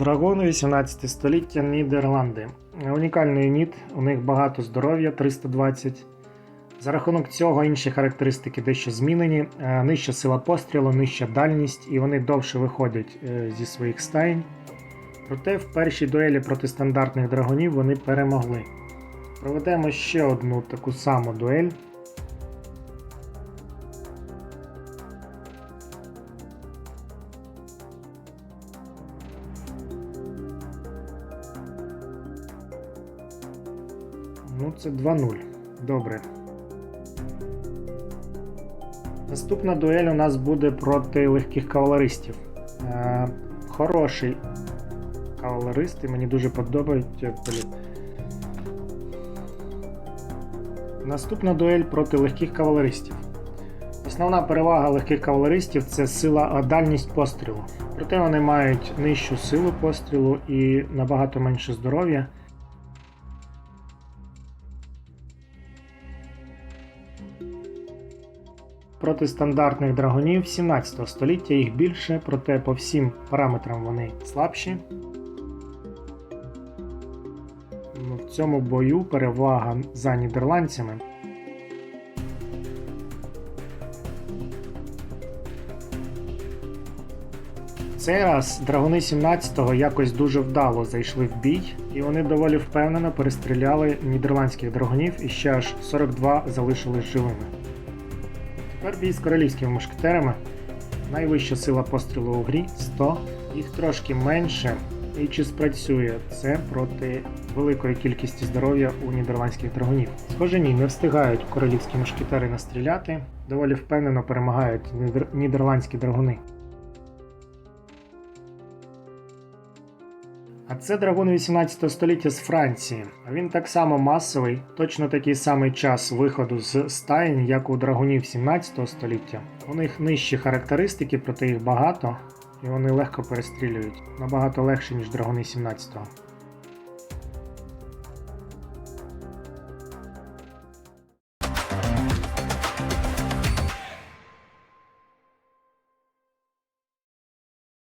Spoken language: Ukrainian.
Драгони 18 століття Нідерланди. Унікальний юніт, у них багато здоров'я 320. За рахунок цього інші характеристики дещо змінені. Е, Нижча сила пострілу, нижча дальність, і вони довше виходять е, зі своїх стаєнь. Проте в першій дуелі проти стандартних драгонів вони перемогли. Проведемо ще одну таку саму дуель. Ну, це 2-0. Добре. Наступна дуель у нас буде проти легких кавалеристів. Е, хороший кавалерист, і мені дуже подобається. Наступна дуель проти легких кавалеристів. Основна перевага легких кавалеристів це сила дальність пострілу. Проте вони мають нижчу силу пострілу і набагато менше здоров'я. Проти стандартних драгонів 17 століття їх більше, проте по всім параметрам вони слабші. Ну, В цьому бою перевага за нідерландцями. Цей раз драгуни 17-го якось дуже вдало зайшли в бій, і вони доволі впевнено перестріляли нідерландських драгунів і ще аж 42 залишились живими. Тепер з королівськими мушкетерами. Найвища сила пострілу у грі 100, їх трошки менше. І чи спрацює це проти великої кількості здоров'я у нідерландських драгунів? Схоже, ні, не встигають королівські мушкетери настріляти, доволі впевнено перемагають нідер- нідерландські драгуни. А це драгун 18 століття з Франції. Він так само масовий, точно такий самий час виходу з стаєнь, як у драгунів 17 століття. У них нижчі характеристики, проте їх багато, і вони легко перестрілюють. Набагато легше, ніж драгуни 17-го.